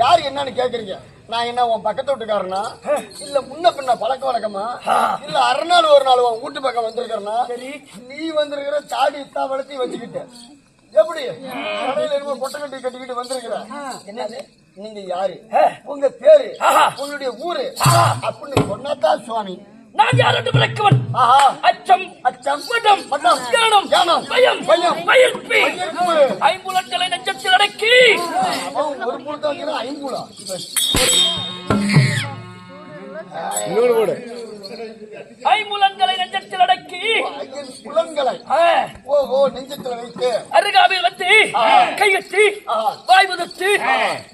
யாரு என்னன்னு கேக்குறீங்க? நான் என்ன உன் பக்கத்து வீட்டுக்காரனா? இல்ல முன்ன பின்ன பழக்க வழக்கமா? இல்ல அரை நாள் ஒரு நாள் உன் வீட்டு பக்கம் வந்திருக்கிறனா? சரி. நீ வந்திருக்கிற தாடி வளர்த்தி வச்சுக்கிட்ட. எப்படி? கடையில என்னமோ கொட்டை கட்டி கட்டிக்கிட்டு வந்திருக்கிற. என்னது? நீங்க யாரு? உங்க பேரு? உங்களுடைய ஊரு? அப்படின்னு சொன்னாதான் சுவாமி. நான் யார் என்று விளக்குவன். அச்சம் அச்சம். மடம் மடம், ஞானம் ஞானம், பயம் பயம், மயிர்ப்பு. ஐம்புலன்களை நெஞ்சத்தில் அடக்கி. ஒரு வைக்கிறான் ஐம்புலா. ஐம்புலன்களை நெஞ்சத்தில் அடக்கி. ஐயன் புலன்களை. ஆ, ஓ ஓ நெஞ்சத்துல வைத்து. அருகாமையில் வந்து கையெட்டி. வாய் முதத்து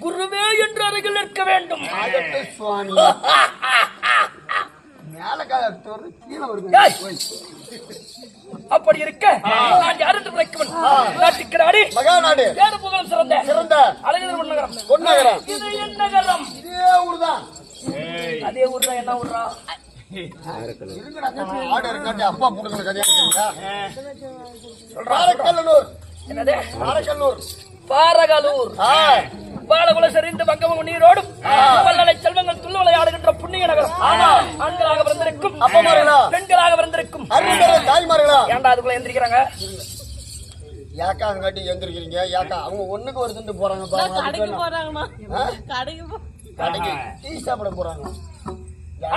குருவே என்று அருகில் நிற்க வேண்டும். சுவாமி. அப்படி இருக்க? என்று விளக்குவன் நாட்டுக்கிறாடி மகாநாடு. வேறு புகழும் சிறந்த. சிறந்த. அழகிதர் நகரம். பொன்னகரம் இது என் நகரம். இதே ஊர்தான். அதே ஊர்ல என்ன ஊர்ரா இருங்கடா, ஆடு இருக்காட்டி அப்பா இருக்கிறீங்களா காரக்கல்லூர் என்னது? காரக்கல்லூர் பாரகலூர். ஆ, பாலகுல செறிந்து பங்கமும் நீரோடும் வல்லலை செல்வங்கள் துள்ளு விளையாடுகின்ற புண்ணிய நகரம். ஆண்களாக பிறந்திருக்கும். அப்பமார்களா? பெண்களாக பிறந்திருக்கும். தாய்மார்களா? ஏன்டா அதுக்குள்ள எந்திரிக்கிறாங்க? யாக்கா அங்காட்டி எந்திரிக்கிறீங்க. யாக்கா அவங்க ஒண்ணுக்கு ஒரு துண்டு போறாங்க கடைக்கு டீ சாப்பிட போறாங்க.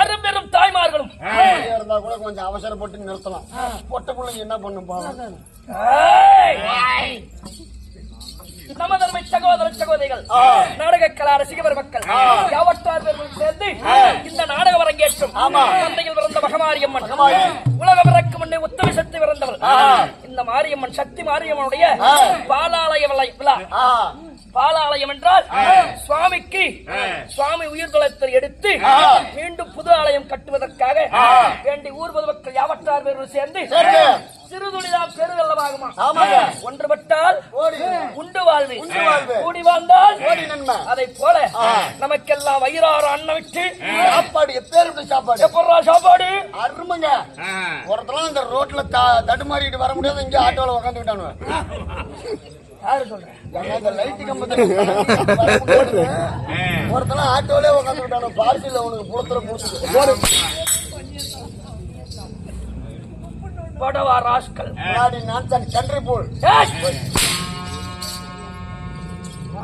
அரும்பெரும் தாய்மார்களும். இருந்தா கூட கொஞ்சம் அவசரப்பட்டு நிறுத்தலாம். பொட்ட பிள்ளைங்க என்ன பண்ணும் பாவம்! நமதர்மை சகோதர சகோதரிகள் நாடக கலா ரசிகவர் மக்கள் யாவற்றார் சேர்ந்து இந்த நாடக அரங்கேற்றும் தந்தையில் பிறந்த மகமாரியம்மன் உலக பிறக்கு முன்னே உத்தம சக்தி பிறந்தவர். இந்த மாரியம்மன் சக்தி மாரியம்மனுடைய பாலாலய விழா- பாலாலயம் என்றால் சுவாமிக்கு சுவாமி உயிர் தொலைத்தை எடுத்து மீண்டும் புது ஆலயம் கட்டுவதற்காக வேண்டி ஊர் பொதுமக்கள் யாவற்றார் பேர்கள் சேர்ந்து சரி. சிறுதுளிதான் பெருவெள்ளமாகுமா ஆமாங்க. ஒன்றுபட்டால் ஓடி. உண்டு வாழ்வு. உண்டு வாழ்வு. கூடி வாழ்ந்தால் ஓடி நன்மை அதை போல நமக்கெல்லாம் வயிறார அன்னம் விட்டு சாப்பாடு எப்பேர் சாப்பாடு? எப்படா சாப்பாடு? அருமைங்க. ஒருத்தலாம் இந்த ரோட்ல தடுமாறிட்டு வர முடியாது இங்க ஆட்டோல உட்காந்துக்கிட்டானு யாரு சொல்றேன் இந்த லைட் கம்பத்துல. ஒருத்தலாம் ஆட்டோலே உட்காந்துக்கிட்டானு பார்சில உனக்கு புலத்துல புடிச்சு படவா ராஸ்கல். முன்னாடி நான் தான் கன்றி போல்!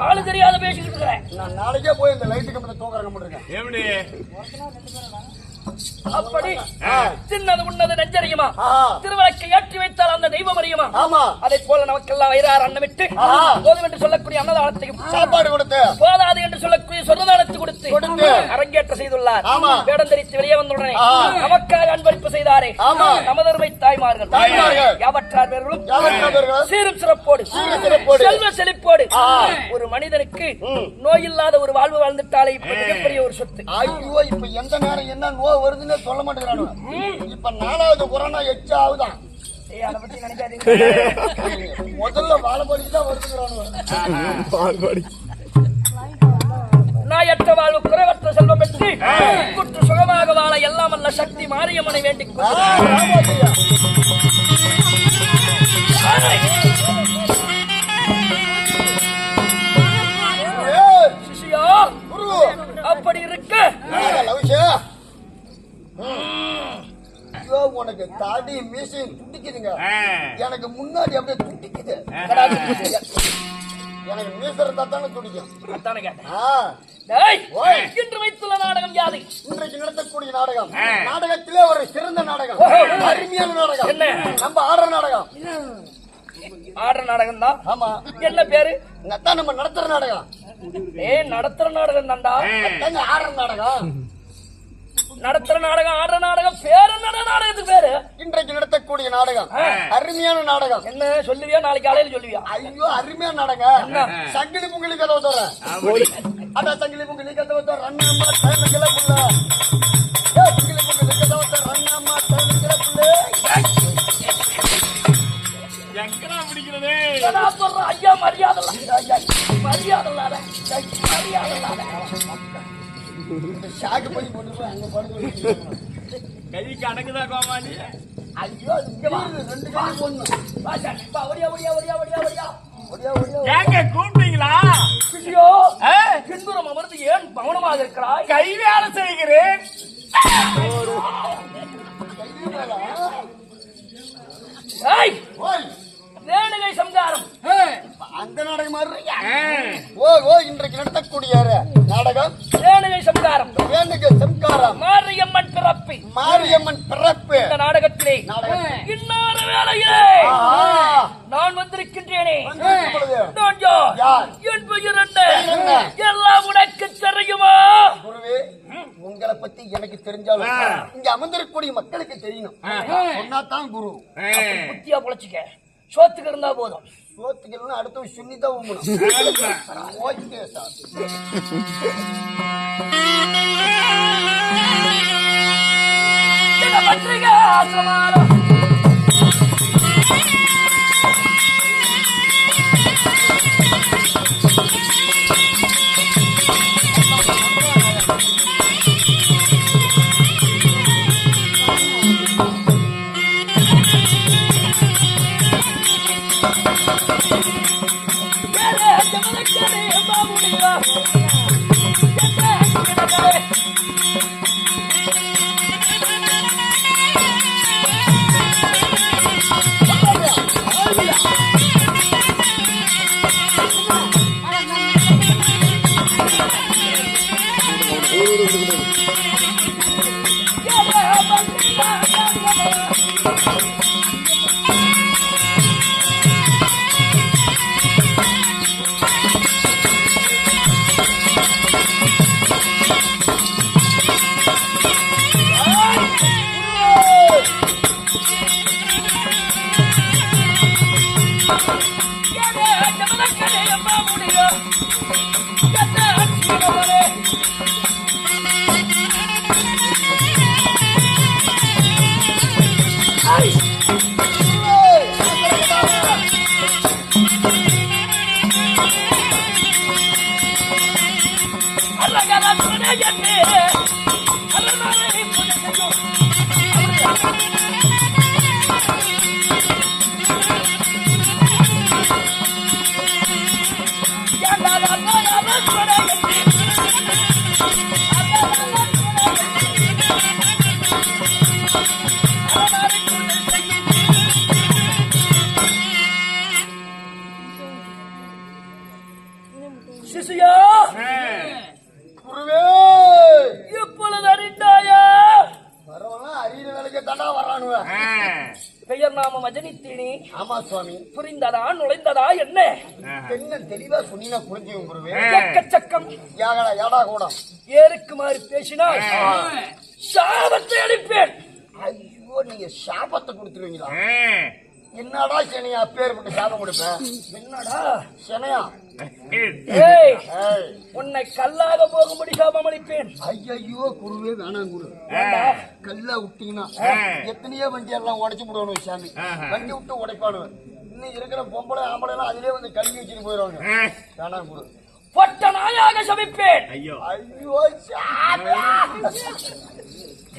ஆளு தெரியாத பேசிக்கிட்டு இருக்கிறேன் நான் நாளைக்கே போய் இந்த லைட் கம்பத்தை தூக்கறங்க முடிருக்கேன் எப்படி? அப்படி சின்னது உன்னது நெஞ்சறியுமா. திருவிளக்கை ஏற்றி வைத்தால் அந்த தெய்வம் அறியுமா ஆமா அதை போல நமக்கெல்லாம் வயிறார் அன்னமிட்டு. போதும் என்று சொல்லக்கூடிய அன்னதானத்தையும் சாப்பாடு கொடுத்து போதாது என்று சொல்லக்கூடிய சொன்னதானத்தை கொடுத்து. அரங்கேற்ற செய்துள்ளார். வேடம் தரித்து வெளியே வந்தவுடனே. நமக்காக அன்பளிப்பு செய்தாரே ஆமா. நமதருமை தாய்மார்கள் பேர்களும் யாவற்றவர்கள் சீரும் சிறப்போடு. செல்வ செழிப்போடு. ஒரு மனிதனுக்கு நோய் இல்லாத ஒரு வாழ்வு வாழ்ந்துட்டாலே இப்ப மிகப்பெரிய ஒரு சொத்து. ஐயோ இப்ப எந்த நேரம் என்ன நோய் வருதுன்னு சொல்ல மாட்டேங்கிறானு. இப்ப நாலாவது கொரோனா எச்சா ஆகுதான் முதல்ல வாழைப்படிக்கு தான் வருதுங்கிறானு. நாயற்ற வாழ்வு குறைவற்ற செல்வம் பெற்று குற்று சுகமாக வாழ எல்லாம் அல்ல சக்தி மாரியம்மனை வேண்டிக் அப்படி இருக்க. ஐயோ உனக்கு தாடி மீசையும் துடிக்குதுங்க எனக்கு முன்னாடி அப்படியே துடிக்குது எனக்கு மீசை இருந்தா தானே துடிக்கும். கேட்டேன். இன்று வைத்துள்ள நாடகம் யாது? இன்றைக்கு நடத்தக்கூடிய நாடகம். நாடகத்திலே ஒரு சிறந்த நாடகம். அருமையான நாடகம். என்ன? நம்ம ஆடுற நாடகம். ஆடுற நாடகம் தான் ஆமா. என்ன பேரு? நம்ம நடத்துற நாடகம். ஏய் நடத்துற நாடகம் தான்டா ஆடுற நாடகம். நடத்துற நாடகம் ஆடுற நாடகம் பேரு நாடகத்துக்கு பேரு? இன்றைக்கு நடத்தக்கூடிய நாடகம் அருமையான நாடகம். என்ன சொல்லுவியா? நாளைக்கு காலையில சொல்லுவியா? ஐயோ அருமையான நாடகம். சங்கிலி புங்கிலி கதவை தோற அதான் சங்கிலி புங்கிலி கதவை தோற ரன்னம்மா டைம்ல ஷாக்கு பண்ணி போட்டு போய் அங்க படுத்து கைக்கு அடங்குதா கோமாளி? ஐயோ இங்க வா. ரெண்டு கை போடணும். வா, சார். வா, ஒடியா ஒடியா ஒடியா ஒடியா ஒடியா ஏங்க கூப்பிட்டீங்களா? ஆ? பின்புறம் அமர்ந்து மௌனமாக இருக்கிறாய்? கை வேலை செய்கிறேன். ரேணுகை சம்காரம். அந்த நாடகம். ஓ ஓ இன்றைக்கு நடத்தக்கூடிய நாடகம்? சம்காரம் வேண்டுக சம்காரம் மாரியம்மன் பிறப்பி மாரியம்மன் பிறப்பு இந்த நாடகத்திலே. இன்னார வேளையிலே ஆஹா. நான் வந்திருக்கின்றேனே நான் யார்? யார்? என் பெயர் என்ன என்ன? எல்லாம் உனக்கு தெரியுமா குருவே உங்களை பத்தி எனக்கு தெரிஞ்சாலும். இங்க அமர்ந்திருக்கக்கூடிய மக்களுக்கு தெரியணும் சொன்னாதான் குரு. புத்தியா பொழைச்சிக்க சோத்துக்கு இருந்தா போதும் சோத்துக்கணும் அடுத்த சொல்லிதான் உங்கணும் ஆமா. ஓகே சார் பத்திரிகை ஆசிரமாலம் சிசியா ஆமா சுவாமி. புரிந்ததா நுழைந்ததா என்ன. என்ன தெளிவா சொன்னீங்கன்னா புரிஞ்சுக்கும் குருவே. எக்கச்சக்கம் யாகடா யாடா கூட? ஏறுக்குமாறு பேசினால் சாபத்தை அளிப்பேன். ஐயோ நீங்க சாபத்தை கொடுத்துருவீங்களா. என்னடா சனியா? அப்பேற்பட்ட சாபம் கொடுப்பேன் என்னடா? சனையா? ஏய் ஏய். உன்னை கல்லாக போகும்படி சாபம் அளிப்பேன். ஐயோ குருவே வேணாம் குரு? கல்லா விட்டீங்கன்னா. எத்தனையோ வண்டி எல்லாம் உடைச்சு போடுவானு சாமி. வண்டி விட்டு உடைப்பானு இன்னும் இருக்கிற பொம்பளை ஆம்பளை எல்லாம் அதிலே வந்து கல்வி வச்சுட்டு போயிடுவாங்க. வேணாம் குரு. பொட்ட நாயாக சபிப்பேன். ஐயோ ஐயோ சாமி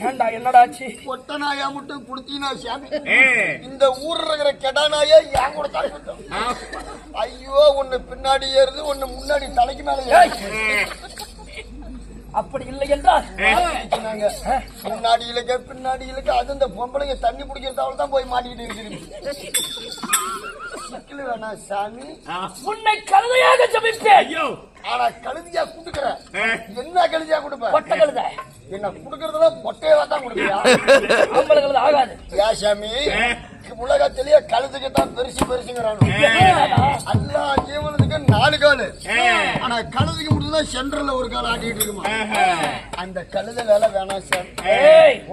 ஏண்டா என்னடாச்சு? கொட்ட நாயா மட்டும் குடுத்தீங்கன்னா சாமி. இந்த ஊர்ல இருக்கிற கெடா நாயா என் கூட. ஐயோ ஒண்ணு பின்னாடி ஏறுது ஒண்ணு முன்னாடி தலைக்கு மேல. அப்படி இல்லை என்றால்? சொன்னாங்க. முன்னாடி இழுக்க பின்னாடி இழுக்க அது இந்த பொம்பளைங்க தண்ணி குடிக்கிறதால தான் போய் மாட்டிக்கிட்டு இருக்குது. சிக்கல் வேணாம் சாமி. உன்னை கழுதையாக சபிப்பேன் ஐயோ. ஆனா கழுதியா குடுக்கற. என்ன கழுதியா கொடுப்ப? பொட்ட கழுதை. என்ன குடுக்கறதுல பொட்டையவா தான் கொடுப்பியா ஆம்பளை கழுதை ஆகாது. யா சாமி. உலகத்திலேயே கழுதுக்கு தான் பெருசு பெருசுங்கிறானு. எல்லா ஜீவனத்துக்கும் நாலு காலு. ஆனா கழுதுக்கு மட்டும் தான் சென்டர்ல ஒரு கால் ஆட்டிட்டு இருக்குமா. அந்த கழுத வேலை வேணாம்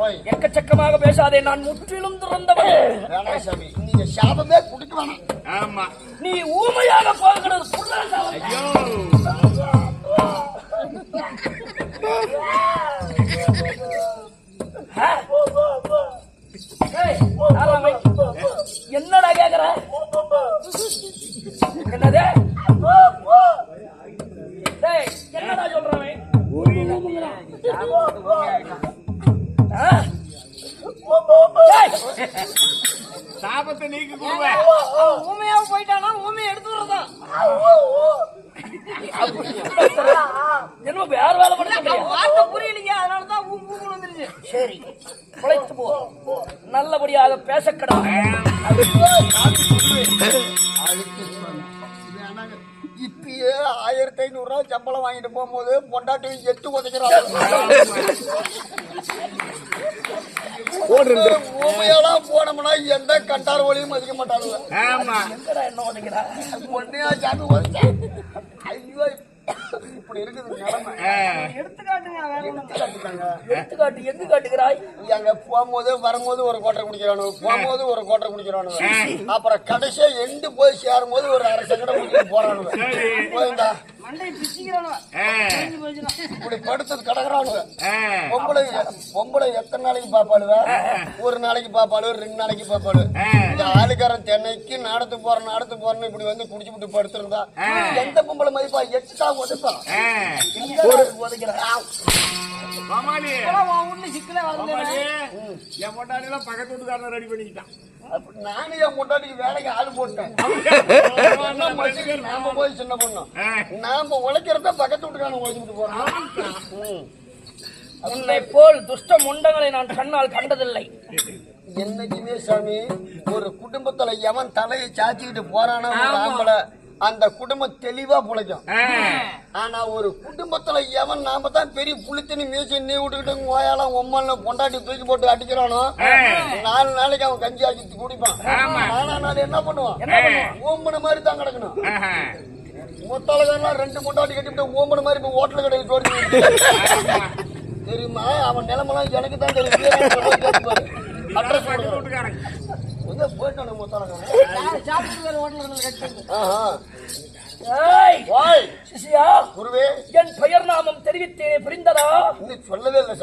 ஓய். எக்கச்சக்கமாக பேசாதே நான் முற்றிலும் திறந்தவன். வேணாம் சாமி. நீங்க சாபமே கொடுக்க வேணாம். ஆமா. நீ ஊமையாக சாபத்தை நீக்கி கொடுவேன். ஊமையாவ போயிட்டானா? ஊமையை எடுத்து வரதான் என்ன வேலை பண்ண வார்த்தை புரியலைங்க அதனாலதான் ஊ ஊ வந்துருச்சு சரி குழைத்து போ. நல்லபடியாக பேசக்கடா. அதுக்கு இப்பயே ஆயிரத்தி ஐநூறு ரூபாய் சம்பளம் வாங்கிட்டு போகும்போது பொண்டாட்டி எட்டு உதைக்கிறாங்க ஊமையெல்லாம் போனோம்னா எந்த கண்டார் ஒளியும் மதிக்க மாட்டாங்க. பொண்ணையா சாமி. ஐயோ இப்படி இருக்குது. எடுத்துக்காட்டு எங்க காட்டுகிறாய் அங்க போகும்போது வரும்போது ஒரு கோட்டை குடிக்கிறானு போகும்போது ஒரு கோட்டை குடிக்கிறானு அப்புறம் கடைசியா எண்டு போய் சேரும்போது ஒரு அரை சங்கடம் போறானுங்க சரி. போயிருந்தா. இப்படி படுத்தது கிடக்குறானுங்க ஆ. பொம்பளை பொம்பளை எத்தனை நாளைக்கு பாப்பாளுவ ஒரு நாளைக்கு பாப்பாளு ரெண்டு நாளைக்கு பாப்பாளு. இந்த ஆளுக்காரன் தென்னைக்கு நாடத்து போறேன் நாடத்து போறேன்னு இப்படி வந்து குடிச்சு விட்டு படுத்திருந்தா எந்த பொம்பளை மதிப்பா? எட்டா உதப்பா ஆ. ஒரு மாமாளி உள்ள சிக்கல மாமாளி என் பொண்டாட்டி எல்லாம் பக்கத்து வீட்டுக்காரனை ரெடி பண்ணிக்கிட்டான். நானும் என் முன்னாடிக்கு வேலைக்கு ஆள் போட்டேன். நாம போய் சின்ன பொண்ணு. நாம உழைக்கிறத பக்கத்து வீட்டுக்காரன் உழைச்சிட்டு போறோம் ம். உன்னை போல் துஷ்ட முண்டங்களை நான் கண்ணால் கண்டதில்லை. என்னைக்குமே சாமி ஒரு குடும்பத்துல எவன் தலையை சாச்சிக்கிட்டு போறானோ ஆம்பளை அந்த குடும்பம் தெளிவா பிழைக்கும். ஆனா ஒரு குடும்பத்துல எவன் நாம தான் பெரிய புளித்தனி மீசி நீ விட்டுக்கிட்டு ஓயாலாம் உம்மால பொண்டாட்டி தூக்கி போட்டு அடிக்கிறானோ நாலு நாளைக்கு அவன் கஞ்சி ஆக்கி குடிப்பான். ஆனா நாள் என்ன பண்ணுவான்? ஓம்பன மாதிரி தான் கிடக்கணும். முத்தாளகெல்லாம் ரெண்டு முட்டாட்டி கட்டிவிட்டு ஓம்பன மாதிரி இப்ப ஹோட்டல் கடையில் சோறு தெரியுமா? அவன் நிலைமெல்லாம் எனக்கு தான் தெரியும். அட்ரஸ் பக்கத்து வீட்டுக்காரன் எங்க போயிட்டானு முத்தாளகன் ஆஹா. ஏய், வாய். சிசியா குருவே. என் பெயர் நாமம் தெரிவித்தேனே புரிந்ததா? சொல்லவே இல்லை